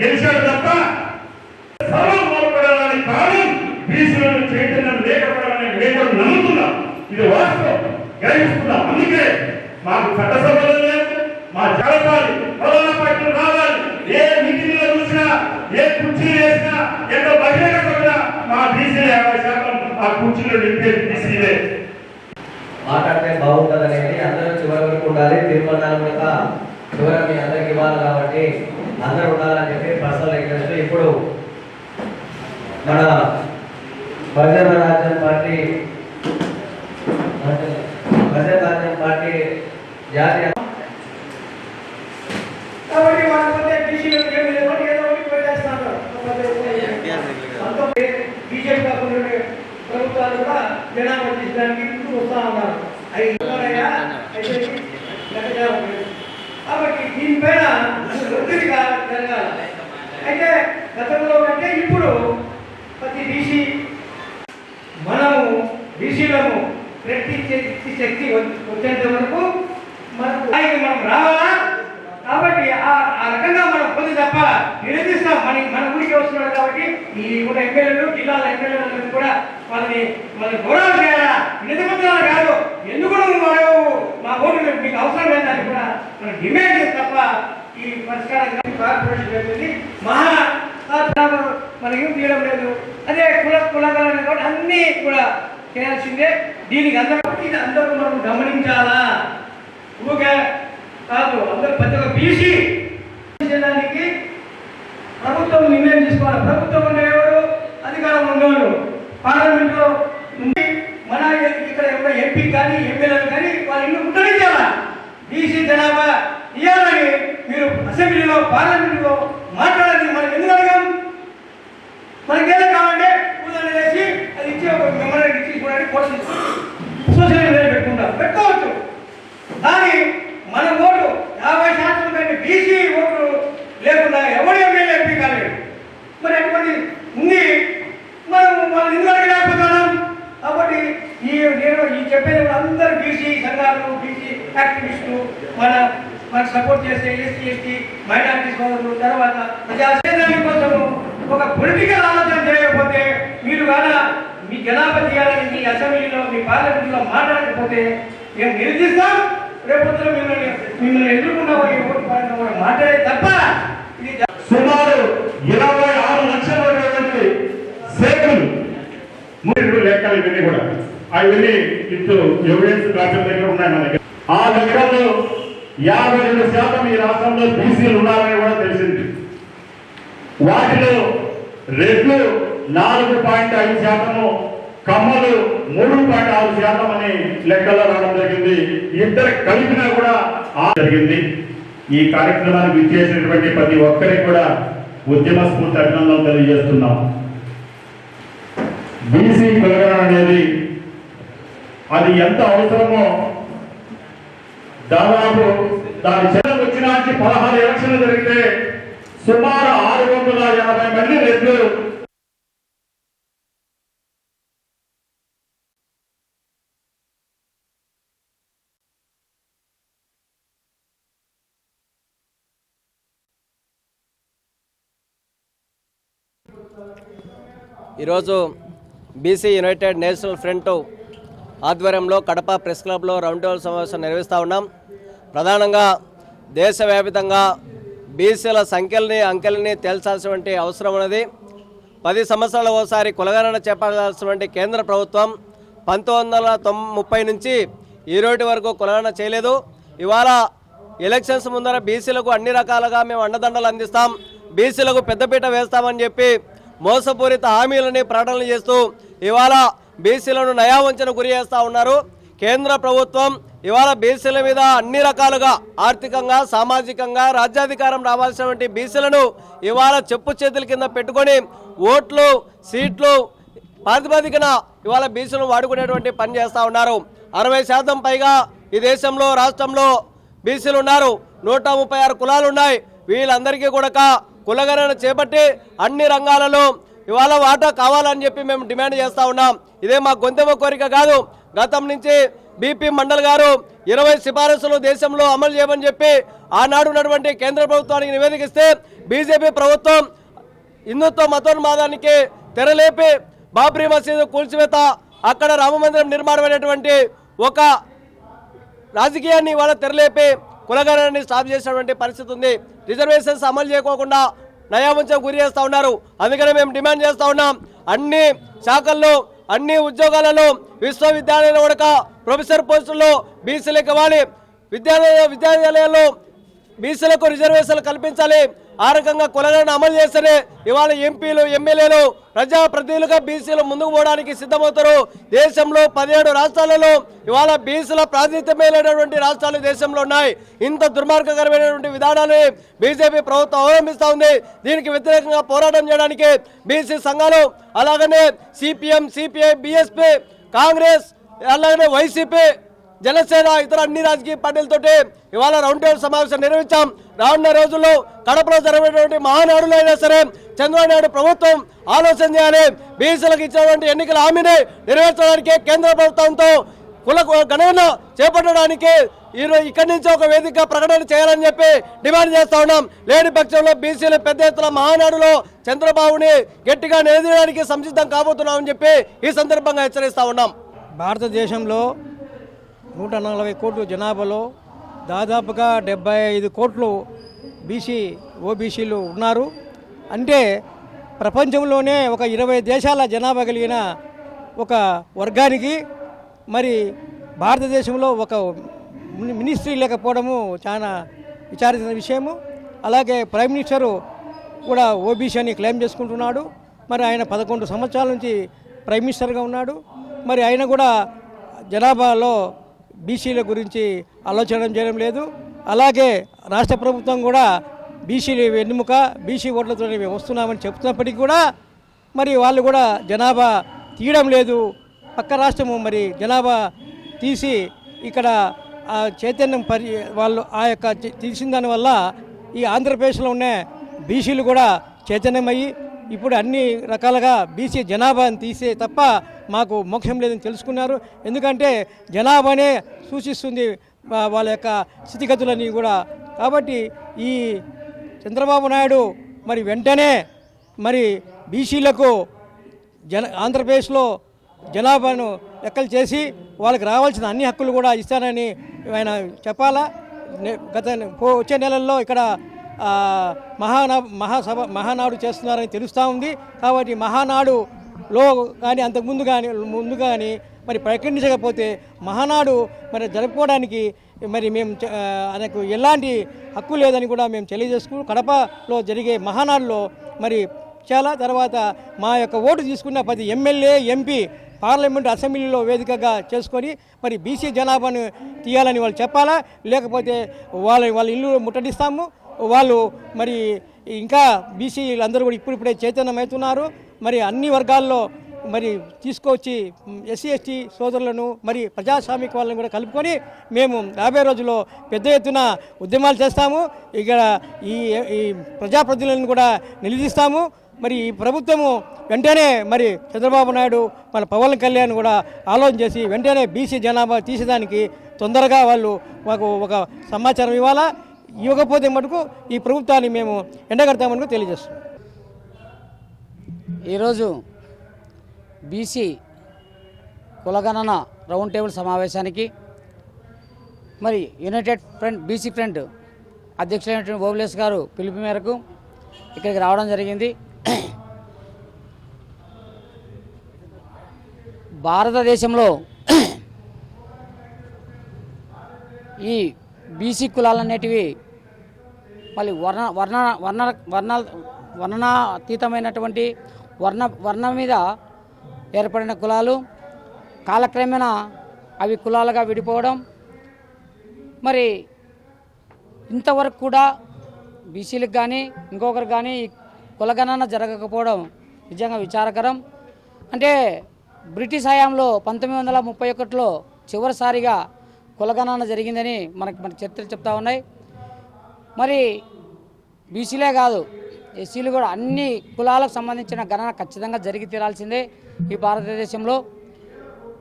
గెలిచాడు తప్ప సర్వం కోల్పోవడానికి కారణం బీసీలను చైతన్యం లేకపోవడం నేను నమ్ముతున్నాం. ఇది వాస్తవం. గ్రహిస్తున్నాం అందుకే మాకు చట్టసభలు లేవు మా జరగాలి కరోనా పార్టీలు రావాలి. ఏ మీటింగ్లో చూసినా ఏ కుర్చీలు వేసినా ఎంత బహిరంగ సభ మా బీసీలు యాభై శాతం ఆ కుర్చీలో నింపేది బీసీలే. మాట్లాడితే బాగుంటుంది అనేది అందరూ చివరి వరకు ఉండాలి. తీర్మానాలు మీద చివరి మీ అందరికి ఇవ్వాలి కాబట్టి అందరూ ఉండాలని చెప్పి పర్సనల్ రిక్వెస్ట్ ఇప్పుడు మన ప్రజల రాజ్యం పార్టీ ప్రజల రాజ్యం పార్టీ జాతీయ కాబట్టి వాళ్ళకపోతే బీసీలకు ఏమి లేదు ఏదో ఒకటి పెట్టేస్తున్నారు బీజేపీ కాకుండా ఉండే ప్రభుత్వాలు కూడా జనాభా తీసడానికి ముందుకు వస్తా ఉన్నారు అవి ఎవరయ్యా? అయితే లెక్కచారం లేదు. కాబట్టి దీనిపైన ఒత్తిడిగా జరగాలి అయితే గతంలో కంటే ఇప్పుడు ప్రతి బీసీ మనము బీసీలను ప్రయత్నించే శక్తి వచ్చేంత వరకు మనకు స్థాయికి మనం రావాలా కాబట్టి ఆ ఆ రకంగా మనం పొంది తప్ప నిలదీస్తాం మన మన ఊరికి వస్తున్నాడు కాబట్టి ఈ కూడా ఎమ్మెల్యేలు జిల్లాల ఎమ్మెల్యేలు కూడా వాళ్ళని వాళ్ళని గౌరవం చేయాలా? నిలదీపత్రాలు కాదు. ఎందుకు నువ్వు మా ఓటు మీకు అవసరం లేదని కూడా మనం డిమాండ్ తప్ప ఈ పరిష్కారం కానీ కార్పొరేషన్ చెప్పింది మహా మనం ఏం తీయడం లేదు. అదే కుల కులగలని కూడా అన్నీ కూడా చేయాల్సిందే. దీనికి అందరూ ఇది అందరూ మనం గమనించాలా? ఊగా కాదు అందరూ ప్రతి ఒక్క బీసీ చేయడానికి ప్రభుత్వం నిర్ణయం తీసుకోవాలి. ప్రభుత్వం ఉండే ఎవరు? అధికారం ఉండేవారు పార్లమెంట్లో ఉండి మన ఇక్కడ ఎవరో ఎంపీ కానీ ఎమ్మెల్యేలు కానీ వాళ్ళ ఇల్లు ముట్టడించాలా బీసీ జనాభా ఇవ్వాలని మీరు అసెంబ్లీలో పార్లమెంట్లో మాట్లాడాలి. మనం ఎందుకు అడగాం? మనకి ఏదో కావాలంటే పూజలు వేసి అది ఇచ్చి ఒక మెమరీ ఇచ్చి చూడండి ఫోటో తీసి సోషల్ మీడియాలో పెట్టుకుంటాం పెట్టుకోవచ్చు కానీ మన ఓటు యాభై శాతం కంటే బీసీ ఓటు లేకుండా ఎవరు ఎమ్మెల్యే ఎంపీ కాలేడు మరి అటువంటి ఉంది మనం మనం ఎందుకు అడగలేకపోతున్నాం కాబట్టి ఈ నేను ఈ చెప్పేది అందరు బీసీ సంఘాలు బీసీ యాక్టివిస్టులు మన మనకు సపోర్ట్ చేసే ఎస్సీ ఎస్టీ మైనార్టీ సోదరులు తర్వాత ప్రజాసేనాని కోసం ఒక పొలిటికల్ ఆలోచన చేయకపోతే మీరు కాన మీ జనాభా తీయాలని మీ అసెంబ్లీలో మీ పార్లమెంట్లో మాట్లాడకపోతే మేము నిరసిస్తాం రేపొద్దున మిమ్మల్ని మిమ్మల్ని ఎదుర్కొన్న మాట్లాడే తప్ప ఇది సుమారు ఇరవై ఆరు లక్షల మంది సేకులు మూడు లెక్కలు ఇవన్నీ కూడా అవన్నీ ఇప్పుడు ఎవిడెన్స్ డాక్టర్ దగ్గర ఉన్నాయి మన దగ్గర. ఆ లెక్కల్లో యాభై రెండు శాతం ఈ రాష్ట్రంలో బీసీలు ఉన్నారని కూడా తెలిసింది. వాటిలో రెడ్లు నాలుగు పాయింట్ ఐదు శాతము కమ్మలు మూడు పాయింట్ ఆరు శాతం అని లెక్కల్లో రావడం జరిగింది. ఇద్దరు కలిపినా కూడా జరిగింది. ఈ కార్యక్రమానికి విచ్చేసినటువంటి ప్రతి ఒక్కరికి కూడా ఉద్యమ స్ఫూర్తి అభినందనలు తెలియజేస్తున్నాం. బీసీ కులగణ అనేది అది ఎంత అవసరమో దాదాపు దాని చర్యలు వచ్చినానికి పదహారు ఎలక్షన్లు జరిగితే సుమారు ఆరు వందల యాభై మంది రెడ్లు ఈరోజు బీసీ యునైటెడ్ నేషనల్ ఫ్రంట్ ఆధ్వర్యంలో కడప ప్రెస్ క్లబ్లో రౌండ్ టేబుల్ సమావేశం నిర్వహిస్తూ ఉన్నాం. ప్రధానంగా దేశవ్యాప్తంగా బీసీల సంఖ్యల్ని అంకెల్ని తేల్చాల్సినటువంటి అవసరం ఉన్నది. పది సంవత్సరాల ఒకసారి కులగణన చేపట్టాల్సినటువంటి కేంద్ర ప్రభుత్వం పంతొమ్మిది వందల ముప్పై నుంచి ఈరోటి వరకు కులగణన చేయలేదు. ఇవాళ ఎలక్షన్స్ ముందర బీసీలకు అన్ని రకాలుగా మేము అండదండలు అందిస్తాం. బీసీలకు పెద్దపీట వేస్తామని చెప్పి మోసపూరిత హామీలని ప్రకటనలు చేస్తూ ఇవాళ బీసీలను నయావంచన గురి చేస్తూ ఉన్నారు. కేంద్ర ప్రభుత్వం ఇవాళ బీసీల మీద అన్ని రకాలుగా ఆర్థికంగా సామాజికంగా రాజ్యాధికారం రావాల్సినటువంటి బీసీలను ఇవాళ చెప్పు చేతుల కింద పెట్టుకొని ఓట్లు సీట్లు ప్రాతిపదికన ఇవాళ బీసీలను వాడుకునేటువంటి పని చేస్తూ ఉన్నారు. అరవై శాతం పైగా ఈ దేశంలో రాష్ట్రంలో బీసీలు ఉన్నారు. నూట ముప్పై ఆరు కులాలు ఉన్నాయి. వీళ్ళందరికీ కూడా కులగణన చేపట్టి అన్ని రంగాలలో ఇవాళ వాటా కావాలని చెప్పి మేము డిమాండ్ చేస్తూ ఉన్నాం. ఇదే మా గొంతెమ్మ కోరిక కాదు. గతం నుంచి బీపీ మండల్ గారు ఇరవై సిఫారసులు దేశంలో అమలు చేయమని చెప్పి ఆనాడు ఉన్నటువంటి కేంద్ర ప్రభుత్వానికి నివేదికిస్తే బీజేపీ ప్రభుత్వం హిందుత్వ మతోన్మాదానికి తెరలేపి బాబ్రీ మసీదు కూల్చివేత అక్కడ రామమందిరం నిర్మాణమైనటువంటి ఒక రాజకీయాన్ని ఇవాళ తెరలేపి కులగణాన్ని స్టాప్ చేసినటువంటి పరిస్థితి ఉంది. రిజర్వేషన్స్ అమలు చేయకోకుండా నయావంచం గురి చేస్తూ ఉన్నారు. అందుకనే మేము డిమాండ్ చేస్తూ ఉన్నాం. అన్ని శాఖల్లో అన్ని ఉద్యోగాలలో విశ్వవిద్యాలయాల ఉడక ప్రొఫెసర్ పోస్టుల్లో బీసీలకు ఇవ్వాలి. విద్యాలయ విద్యాలయాల్లో బీసీలకు రిజర్వేషన్లు కల్పించాలి. ఆ రకంగా కులగణన అమలు చేస్తేనే ఇవాళ ఎంపీలు ఎమ్మెల్యేలు ప్రజాప్రతినిధులుగా బీసీలు ముందుకు పోవడానికి సిద్ధమవుతారు. దేశంలో పదిహేడు రాష్ట్రాలలో ఇవాళ బీసీల ప్రాతినిధ్యమైనటువంటి రాష్ట్రాలు దేశంలో ఉన్నాయి. ఇంత దుర్మార్గకరమైనటువంటి విధానాన్ని బీజేపీ ప్రభుత్వం అవలంబిస్తూ ఉంది. దీనికి వ్యతిరేకంగా పోరాటం చేయడానికి బీసీ సంఘాలు అలాగనే సిపిఎం సిపిఐ బిఎస్పీ కాంగ్రెస్ అలాగనే వైసీపీ జనసేన ఇతర అన్ని రాజకీయ పార్టీలతోటి ఇవాళ రౌండ్ టేబుల్ సమావేశం నిర్వహించాం. రానున్న రోజుల్లో కడపలో జరిగినటువంటి మహానాడులో అయినా సరే చంద్రబాబు నాయుడు ప్రభుత్వం ఆలోచన చేయాలి. బీసీలకు ఇచ్చినటువంటి ఎన్నికల హామీని నెరవేర్చడానికి కేంద్ర ప్రభుత్వంతో కుల గణన చేపట్టడానికి ఈరోజు ఇక్కడి నుంచి ఒక వేదిక ప్రకటన చేయాలని చెప్పి డిమాండ్ చేస్తా ఉన్నాం. లేని పక్షంలో బీసీలు పెద్ద ఎత్తున మహానాడులో చంద్రబాబుని గట్టిగా నిలదీయడానికి సంసిద్ధం కాబోతున్నామని చెప్పి ఈ సందర్భంగా హెచ్చరిస్తా ఉన్నాం. భారతదేశంలో నూట నలభై కోట్లు జనాభాలో దాదాపుగా డెబ్బై ఐదు కోట్లు బీసీ ఓబీసీలు ఉన్నారు. అంటే ప్రపంచంలోనే ఒక ఇరవై దేశాల జనాభా కలిగిన ఒక వర్గానికి మరి భారతదేశంలో ఒక మిని- మినిస్ట్రీ లేకపోవడము చాలా విచారించిన విషయము. అలాగే ప్రైమ్ మినిస్టరు కూడా ఓబీసీ అని క్లెయిమ్ చేసుకుంటున్నాడు. మరి ఆయన పదకొండు సంవత్సరాల నుంచి ప్రైమ్ మినిస్టర్గా ఉన్నాడు. మరి ఆయన కూడా జనాభాలో బీసీల గురించి ఆలోచన చేయడం లేదు. అలాగే రాష్ట్ర ప్రభుత్వం కూడా బీసీలు వెన్నుముక బీసీ ఓట్లతో మేము వస్తున్నామని చెప్తున్నప్పటికీ కూడా మరి వాళ్ళు కూడా జనాభా తీయడం లేదు. పక్క రాష్ట్రము మరి జనాభా తీసి ఇక్కడ ఆ చైతన్యం పరి వాళ్ళు ఆ యొక్క తీసిన దానివల్ల ఈ ఆంధ్రప్రదేశ్లో ఉన్న బీసీలు కూడా చైతన్యమయ్యి ఇప్పుడు అన్ని రకాలుగా బీసీ జనాభాను తీసే తప్ప మాకు మోక్షం లేదని తెలుసుకున్నారు. ఎందుకంటే జనాభానే సూచిస్తుంది వాళ్ళ యొక్క స్థితిగతులని కూడా. కాబట్టి ఈ చంద్రబాబు నాయుడు మరి వెంటనే మరి బీసీలకు జన ఆంధ్రప్రదేశ్లో జనాభాను లెక్కలు చేసి వాళ్ళకి రావాల్సిన అన్ని హక్కులు కూడా ఇస్తానని ఆయన చెప్పాలా? గత పో- వచ్చే నెలల్లో ఇక్కడ మహానా మహాసభ మహానాడు చేస్తున్నారని తెలుస్తూ ఉంది. కాబట్టి మహానాడు లో కానీ అంతకుముందు కానీ ముందు కానీ మరి ప్రకటించకపోతే మహానాడు మరి జరుపుకోవడానికి మరి మేము ఆయనకు ఎలాంటి హక్కు లేదని కూడా మేము తెలియజేసుకుని కడపలో జరిగే మహానాడులో మరి చాలా తర్వాత మా యొక్క ఓటు తీసుకున్న పది ఎమ్మెల్యే ఎంపీ పార్లమెంట్ అసెంబ్లీలో వేదికగా చేసుకొని మరి బీసీ జనాభాను తీయాలని వాళ్ళు చెప్పాలా? లేకపోతే వాళ్ళ వాళ్ళ ఇల్లు ముట్టడిస్తాము? వాళ్ళు మరి ఇంకా బీసీలందరూ కూడా ఇప్పుడిప్పుడే చైతన్యమవుతున్నారు? మరి అన్ని వర్గాల్లో మరి తీసుకొచ్చి ఎస్సీ ఎస్టీ సోదరులను మరి ప్రజాస్వామిక వాళ్ళని కూడా కలుపుకొని మేము రాబోయే రోజుల్లో పెద్ద ఎత్తున ఉద్యమాలు చేస్తాము. ఇక్కడ ఈ ఈ ప్రజాప్రతినిధులను కూడా నిలదీస్తాము. మరి ఈ ప్రభుత్వము వెంటనే మరి చంద్రబాబు నాయుడు మన పవన్ కళ్యాణ్ కూడా ఆలోచన చేసి వెంటనే బీసీ జనాభా తీసేదానికి తొందరగా వాళ్ళు మాకు ఒక సమాచారం ఇవ్వాలా? ఇవ్వకపోతే మటుకు ఈ ప్రభుత్వాన్ని మేము ఎండగడతామని తెలియజేస్తున్నాం. ఈరోజు బీసీ కులగణన రౌండ్ టేబుల్ సమావేశానికి మరి యునైటెడ్ ఫ్రంట్ బీసీ ఫ్రంట్ అధ్యక్షులైనటువంటి ఓబులేస్ గారు పిలుపు మేరకు ఇక్కడికి రావడం జరిగింది. భారతదేశంలో ఈ బీసీ కులాలనేటివి మళ్ళీ వర్ణ వర్ణ వర్ణ వర్ణ వర్ణనాతీతమైనటువంటి వర్ణ వర్ణం మీద ఏర్పడిన కులాలు కాలక్రమేణా అవి కులాలుగా విడిపోవడం. మరి ఇంతవరకు కూడా బీసీలకు కానీ ఇంకొకరు కానీ కులగణన జరగకపోవడం నిజంగా విచారకరం. అంటే బ్రిటిష్ హయాంలో పంతొమ్మిది వందల ముప్పై ఒకటిలో చివరిసారిగా కులగణన జరిగిందని మనకు మన చరిత్ర చెప్తా ఉన్నాయి. మరి బీసీలే కాదు ఎస్సీలు కూడా అన్ని కులాలకు సంబంధించిన గణన ఖచ్చితంగా జరిగి తీరాల్సిందే ఈ భారతదేశంలో.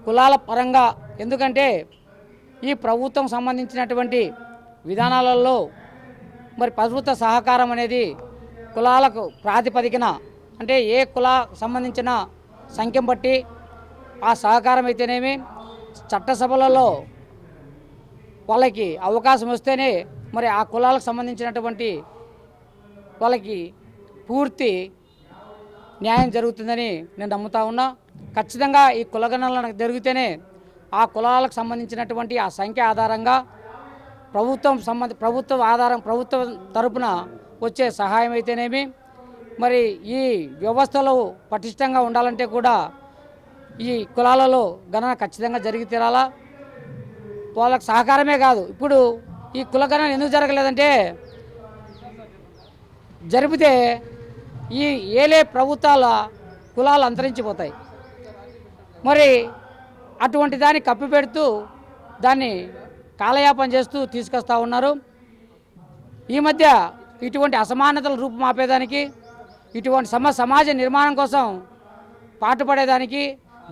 కులాల పరంగా ఎందుకంటే ఈ ప్రభుత్వం సంబంధించినటువంటి విధానాలలో మరి ప్రభుత్వ సహకారం అనేది కులాలకు ప్రాతిపదికన అంటే ఏ కుల సంబంధించిన సంఖ్యం బట్టి ఆ సహకారం అయితేనేమి చట్టసభలలో వాళ్ళకి అవకాశం వస్తేనే మరి ఆ కులాలకు సంబంధించినటువంటి వాళ్ళకి పూర్తి న్యాయం జరుగుతుందని నేను నమ్ముతా ఉన్నా. ఖచ్చితంగా ఈ కులగణనలు జరిగితేనే ఆ కులాలకు సంబంధించినటువంటి ఆ సంఖ్య ఆధారంగా ప్రభుత్వం సంబంధ ప్రభుత్వం ఆధారం ప్రభుత్వం తరపున వచ్చే సహాయం అయితేనేమి మరి ఈ వ్యవస్థలో పటిష్టంగా ఉండాలంటే కూడా ఈ కులాలలో గణన ఖచ్చితంగా జరిగి తీరాలా? వాళ్ళకి సహకారమే కాదు. ఇప్పుడు ఈ కుల గణన ఎందుకు జరగలేదంటే జరిపితే ఈ ఏలే ప్రభుత్వాల కులాలు అంతరించిపోతాయి. మరి అటువంటి దాన్ని కప్పిపెడుతూ దాన్ని కాలయాపన చేస్తూ తీసుకొస్తా ఉన్నారు. ఈ మధ్య ఇటువంటి అసమానతలు రూపుమాపేదానికి ఇటువంటి సమ సమాజ నిర్మాణం కోసం పాటుపడేదానికి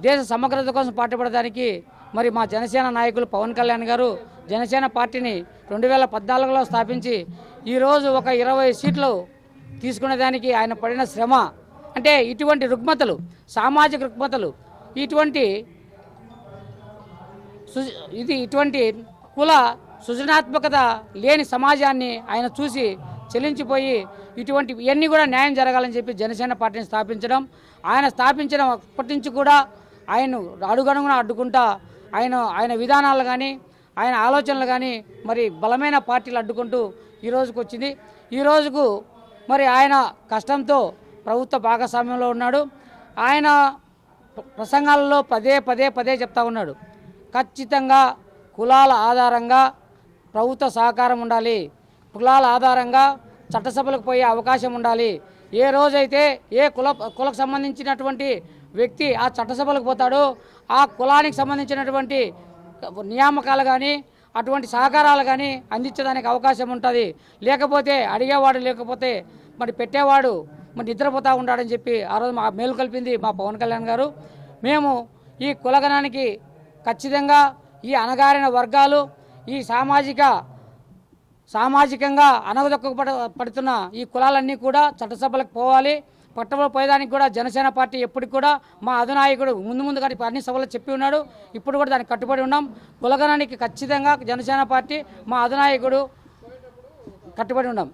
దేశ సమగ్రత కోసం పాటుపడేదానికి మరి మా జనసేన నాయకులు పవన్ కళ్యాణ్ గారు జనసేన పార్టీని రెండు వేల పద్నాలుగులో స్థాపించి ఈరోజు ఒక ఇరవై సీట్లు తీసుకునేదానికి ఆయన పడిన శ్రమ. అంటే ఇటువంటి రుగ్మతలు సామాజిక రుగ్మతలు ఇటువంటి సు- ఇది ఇటువంటి కుల సృజనాత్మకత లేని సమాజాన్ని ఆయన చూసి చెల్లించిపోయి ఇటువంటి ఇవన్నీ కూడా న్యాయం జరగాలని చెప్పి జనసేన పార్టీని స్థాపించడం ఆయన స్థాపించడం అప్పటి నుంచి కూడా ఆయన అడుగడుగున అడ్డుకుంటా ఆయన ఆయన విధానాలు కానీ ఆయన ఆలోచనలు కానీ మరి బలమైన పార్టీలు అడ్డుకుంటూ ఈ రోజుకు వచ్చింది ఈ రోజుకు మరి ఆయన కష్టంతో ప్రభుత్వ భాగస్వామ్యంలో ఉన్నాడు. ఆయన ప్రసంగాలలో పదే పదే పదే చెప్తా ఉన్నాడు. ఖచ్చితంగా కులాల ఆధారంగా ప్రభుత్వ సహకారం ఉండాలి. కులాల ఆధారంగా చట్టసభలకు పోయే అవకాశం ఉండాలి. ఏ రోజైతే ఏ కుల కులకు సంబంధించినటువంటి వ్యక్తి ఆ చట్టసభలకు పోతాడో ఆ కులానికి సంబంధించినటువంటి నియామకాలు కానీ అటువంటి సహకారాలు కానీ అందించడానికి అవకాశం ఉంటుంది. లేకపోతే అడిగేవాడు లేకపోతే మరి పెట్టేవాడు మరి నిద్రపోతూ ఉంటాడని చెప్పి ఆ రోజు మా మేలు కల్పింది మా పవన్ కళ్యాణ్ గారు. మేము ఈ కులగణానికి ఖచ్చితంగా ఈ అణగారిన వర్గాలు ఈ సామాజిక సామాజికంగా అనగదొక్కబడ పడుతున్న ఈ కులాలన్నీ కూడా చట్టసభలకు పోవాలి. పట్టణంలో పోయేదానికి కూడా జనసేన పార్టీ ఎప్పుడు కూడా మా అధినాయకుడు ముందు ముందు కానీ అన్ని సభలో చెప్పి ఉన్నాడు. ఇప్పుడు కూడా దానికి కట్టుబడి ఉన్నాం. కులగణానికి ఖచ్చితంగా జనసేన పార్టీ మా అధినాయకుడు కట్టుబడి ఉన్నాం.